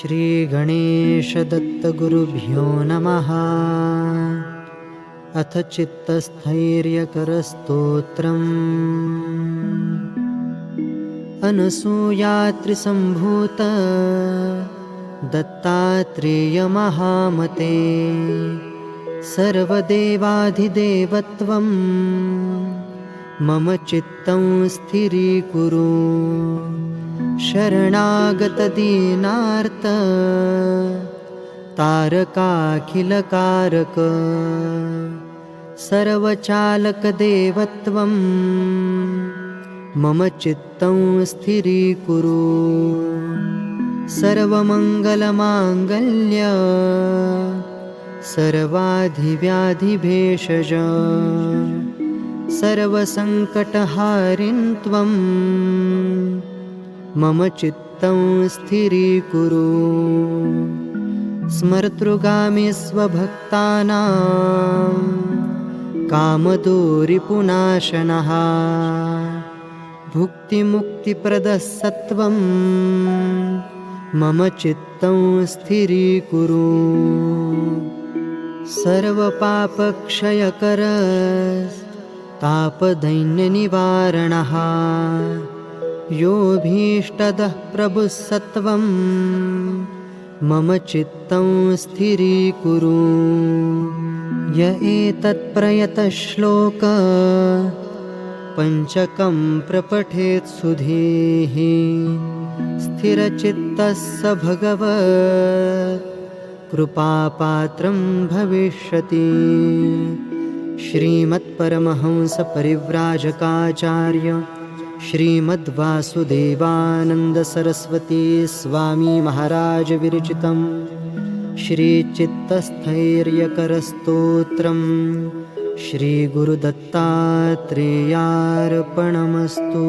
श्रीगणेशदत्तगुरुभ्यो नमः। अथ चित्तस्थैर्यकरस्तोत्रम्। अनसूयात्रिसम्भूत दत्तात्रेयमहामते। सर्वदेवाधिदेवत्वं मम चित्तं स्थिरीकुरु। शरणागतदीनार्त तारकाखिलकारक। सर्वचालकदेवत्वं मम चित्तं स्थिरीकुरु। सर्वमङ्गलमाङ्गल्य। सर्वाधिव्याधिभेषज सर्वसङ्कटहारिन् त्वं। मम चित्तं स्थिरीकुरु। स्मर्तृगामि स्वभक्तानां। कामदोरिपुनाशनः। भुक्तिमुक्तिप्रदः सत्वं मम चित्तं स्थिरीकुरु। सर्वपापक्षयकर तापदैन्यनिवारणः। योऽभीष्टदः प्रभुः सत्वं मम चित्तं स्थिरीकुरु। य एतत्प्रयतश्लोक पञ्चकं प्रपठेत् सुधीः। स्थिरचित्तः स भगवत् कृपापात्रं भविष्यति श्रीमत्परमहंसपरिव्राजकाचार्य श्रीमद्वासुदेवानन्दसरस्वती स्वामीमहाराजविरचितं श्रीचित्तस्थैर्यकरस्तोत्रं श्रीगुरुदत्तात्रेयार्पणमस्तु